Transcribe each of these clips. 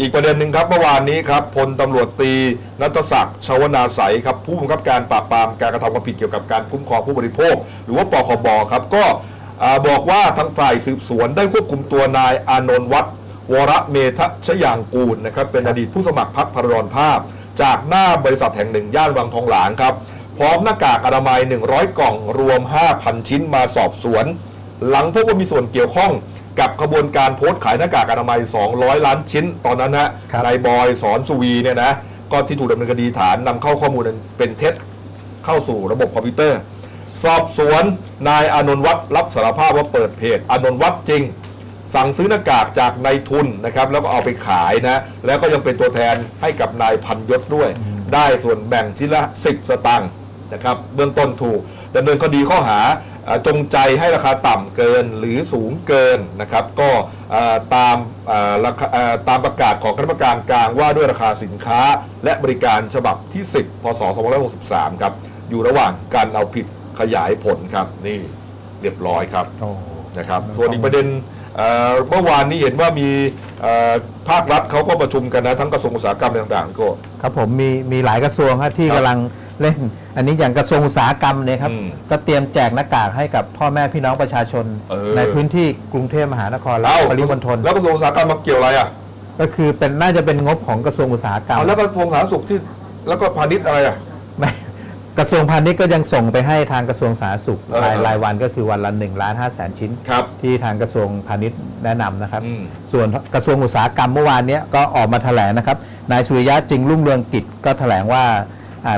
อีกประเด็นหนึ่งครับเมื่อวานนี้ครับพลตำรวจตีนัทศักดิ์ชวนาใสยครับผู้บังคับการปราบปรามการกระทำความผิดเกี่ยวกับการคุ้มครองผู้บริโภค หรือว่าปคบครับก็บอกว่าทางฝ่ายสืบสวนได้ควบคุมตัวนายอานนท์วัฒน์วรเมธชยางกูลนะครับเป็นอดีตผู้สมัครพรรคพรรภาพ จากหน้าบริษัทแห่งหนึ่งย่านวังทองหลางครับ พร้อมหน้ากากอนามัย 100 กล่องรวม 5,000 ชิ้นมาสอบสวน หลังพบว่ามีส่วนเกี่ยวข้อง กับขบวนการโพสต์ขายหน้ากากอนามัย 200 ล้านชิ้น ตอนนั้นนะครับ นายบอยสอนสุวีเนี่ยนะก็ที่ถูกดำเนินคดีฐานนำเข้าข้อมูลอันเป็นเท็จ เข้าสู่ระบบคอมพิวเตอร์ สอบสวนนายอานนท์วัฒน์รับสารภาพว่าเปิดเพจอานนท์วัฒน์จริง สั่งซื้อหน้ากากจากนายทุนนะครับแล้วก็เอาไปขายนะ แล้วก็ยังเป็นตัวแทนให้กับนายพันยศด้วย ได้ส่วนแบ่งชิ้นละ 10 สตางค์ นะครับเบื้องต้นถูกดำเนินคดีข้อหาเอ่อจงใจให้ราคาต่ำเกินหรือสูงเกินนะครับก็เอ่อตามเอ่อราคาเอ่อตามประกาศของคณะกรรมการกลางว่าด้วยราคาสินค้า และบริการฉบับที่ 10 พศ 2563 ครับ อยู่ระหว่างการเอาผิดขยายผลครับนี่เรียบร้อยครับโอ้นะครับส่วนอีกประเด็นเอ่อเมื่อวานนี้เห็นว่ามีเอ่อภาครัฐเขาก็ประชุมกันนะทั้งกระทรวงอุตสาหกรรมต่างๆก็ครับผมมีมีหลายกระทรวงครับที่ครับกำลัง เล่น อันนี้อย่างกระทรวงอุตสาหกรรมเนี่ยครับ อืมก็เตรียมแจกหน้ากากให้กับพ่อแม่พี่น้องประชาชน เออ ในพื้นที่กรุงเทพมหานครและเอ้าปริมณฑลแล้วกระทรวงอุตสาหกรรมมาเกี่ยวอะไรอะก็คือเป็นน่าจะเป็นงบของกระทรวงอุตสาหกรรมเอาแล้วกระทรวงสาธารณสุขที่แล้วก็พาณิชย์อะไรอะ ไม่กระทรวงพาณิชย์ก็ยังส่งไปให้ทางกระทรวงสาธารณสุขเออ รายรายวันก็คือวันละ1ล้าน5แสนชิ้น ครับ ที่ทางกระทรวงพาณิชย์แนะนำนะครับ อืม ส่วนกระทรวงอุตสาหกรรมเมื่อวานเนี้ยก็ออกมาแถลงนะครับ นายสุริยะจึงรุ่งเรืองกิจก็แถลงว่าอ่า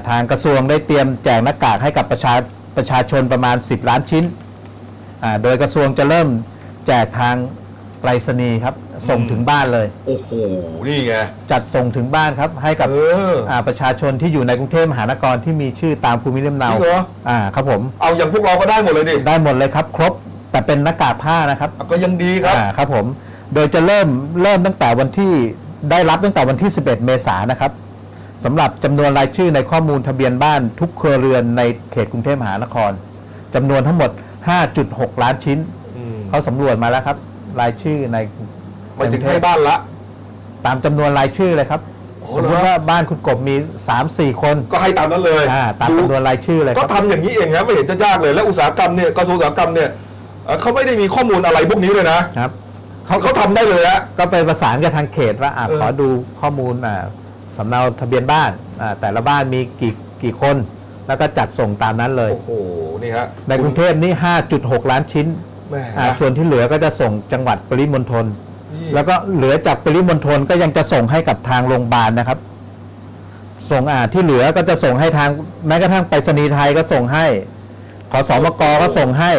ทางกระทรวงได้เตรียมแจกหน้ากากให้กับประชาประชาชนประมาณ 10 ล้านชิ้นอ่าโดยกระทรวงจะเริ่มแจกทางไปรษณีย์ครับ ส่งถึงบ้านเลย โอ้โห นี่ไง จัดส่งถึงบ้านครับ ให้กับเอออ่าประชาชนที่อยู่ในกรุงเทพมหานครที่มีชื่อตามภูมิลำเนาจริงเหรออ่าครับผม เอาอย่างพวกเราก็ได้หมดเลยดิ ได้หมดเลยครับ ครบ แต่เป็นหน้ากากผ้านะครับอะก็ยังดีครับอ่าครับผม โดยจะเริ่มเริ่มตั้งแต่วันที่ได้รับตั้งแต่วันที่ 11 เมษายนนะครับ สำหรับจำนวนรายชื่อในข้อมูลทะเบียนบ้านทุกครัวเรือนในเขตกรุงเทพมหานครจำนวนทั้งหมด 5.6 ล้านชิ้น อืมเขาสำรวจมาแล้วครับ รายชื่อในไปถึงให้บ้านละ ตามจำนวนรายชื่อเลยครับโอ้สมมติเหรอว่าบ้านคุณกบมี 3-4 คนก็ให้ตามนั้นเลยอ่าตามจำนวนรายชื่อเลยคก็รับ ทำอย่างนี้เองนะไม่เห็นจะยากเลย แล้วอุตสาหกรรมเนี่ยกระทรวงอุตสาหกรรมเนี่ยเอ่อเขาไม่ได้มีข้อมูลอะไรพวกนี้เลยนะครับ เขาเขาทำได้เลยอะก็ไปประสานกับทางเขตว่าอะเออ ขอดูข้อมูลอ่า สำเนาทะเบียนบ้านอ่าแต่ละบ้านมีกี่กี่คน แล้วก็จัดส่งตามนั้นเลย โอ้โห นี่ฮะในกรุงเทพนี่ 5.6 ล้านชิ้นแหม่อ่าส่วนที่เหลือก็จะส่งจังหวัดปริมณฑล นี่แล้วก็เหลือจากปริมณฑลก็ยังจะส่งให้กับทางโรงพยาบาลนะครับ ส่งอ่าที่เหลือก็จะส่งให้ทางแม้กระทั่งไปรษณีย์ไทยก็ส่งให้ขอสมกก็ส่งให้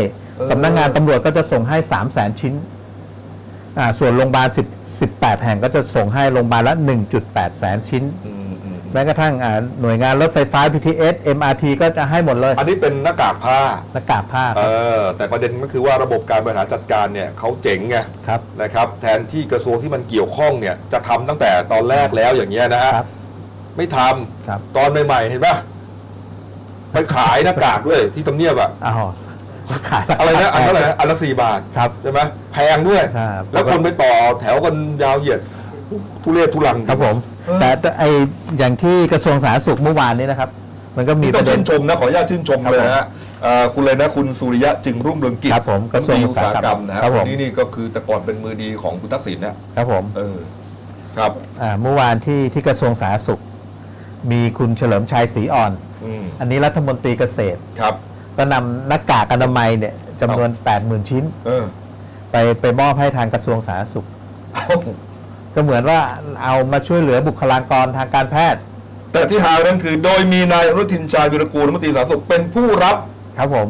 สำนักงานตำรวจก็จะส่งให้3 0 0แสนชิ้นอ่า ส่วนโรงพยาบาล10 18 แห่งก็จะส่งให้โรงพยาบาลละ 1.8 แสนชิ้นอืมอืมแม้กระทั่งอ่าหน่วยงานรถไฟฟ้า BTS MRT ก็จะให้หมดเลยอันนี้เป็นหน้ากากผ้า หน้ากากผ้าเออ แต่ประเด็นก็คือว่าระบบการบริหารจัดการเนี่ยเขาเจ๋งไงครับ นะครับ แทนที่กระทรวงที่มันเกี่ยวข้องเนี่ยจะทำตั้งแต่ตอนแรกแล้วอย่างเงี้ยนะฮะ ครับไม่ทำครับตอนใหม่ๆเห็นปะไปขายหน้ากากด้วยที่ทำเนียบอะ อ้าว ขายอะไรนะอันเท่าไหร่นะอันละสี่บาทครับ ใช่ไหมแพงด้วย ครับ แล้วคนไปต่อแถวกันยาวเหยียดทุเรศทุลังครับผมเออแต่แต่ไออย่างที่กระทรวงสาธารณสุขเมื่อวานนี้นะครับ มันก็มีนี่ปต้องระเด็ชื่นนชมนะขออนุญาตชื่นชมครับเลยนะฮะเอ่อคุณเลยนะคุณสุริยะจึงรุ่งเรืองกิจครับผมกระทรวงอุตสาหกรรมนะฮะครับผมคนนี่นี่ก็คือแต่ก่อนเป็นมือดีของคุณทักษิณนะครับผมเออครับ อ่าเมื่อวานที่ที่กระทรวงสาธารณสุข มีคุณเฉลิมชัยศรีอ่อน อืมอันนี้รัฐมนตรีเกษตร ครับ ก็นำหน้ากากอนามัยเนี่ยจำนวน 80,000 ชิ้น เออไปไปมอบให้ทางกระทรวงสาธารณสุข เอาก็เหมือนว่าเอามาช่วยเหลือบุคลากรทางการแพทย์แต่ที่หานั้นคือโดยมีนายอนุทินชาญวิรกูลรัฐมนตรีสาธารณสุขเป็นผู้รับครับผม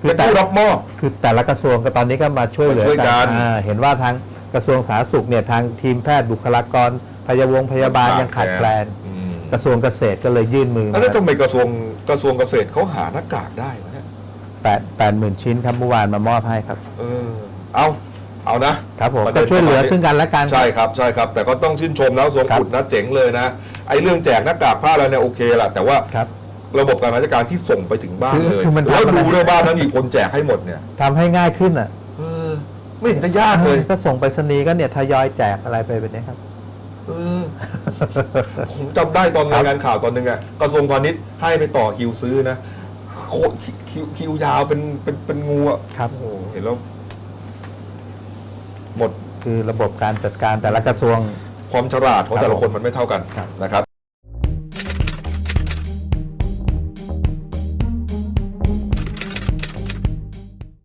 เป็นแต่ผู้รับมอบ คือแต่ละกระทรวงก็ตอนนี้ก็มาช่วยเหลือมาช่วยกัน อ่าเห็นว่าทางกระทรวงสาธารณสุขเนี่ยทางทีมแพทย์บุคลากรพยาบงพยาบาลยังขาดแคลน อืม กระทรวงเกษตรก็เลยยื่นมือแล้วมาทำไมกระทรวงกระทรวงเกษตรเขาหาหน้ากากได้วะเนี่ยแปดแปดหมื่นชิ้นครับเมื่อวานมามอบให้ครับ เออเอาเอานะครับผมประด็ก็นช่วยเหลือประมาณนี้ซึ่งกันและกันใช่ครับใช่ครับ แต่ก็ต้องชื่นชมนะกระทรวงครับขุดนะเจ๋งเลยนะไอ้เรื่องแจกหน้ากากผ้าอะไรเนี่ยโอเคแหละแต่ว่าครับระบบการราชการที่ส่งไปถึงบ้านคือเลยคือมันแล้วทำอะไรดูด้วยบ้านนั้นมีคนแจกให้หมดเนี่ยทำให้ง่ายขึ้นอะเออไม่เห็นจะยากเลย ก็ส่งไปรษณีย์ก็เนี่ยทยอยแจกอะไรไปแบบนี้ครับ เออ ผมจำได้ตอนรายงานข่าวตอนหนึ่งอะกระทรวงพาณิชย์ให้ไปต่อคิวซื้อนะโคตรคิวคิวยาวเป็นเป็นเป็นงูอะครับ โอ้โหเห็นแล้ว หมดคือระบบการจัดการแต่ละกระทรวง ความฉลาดของแต่ละคนมันไม่เท่ากันครับ นะครับ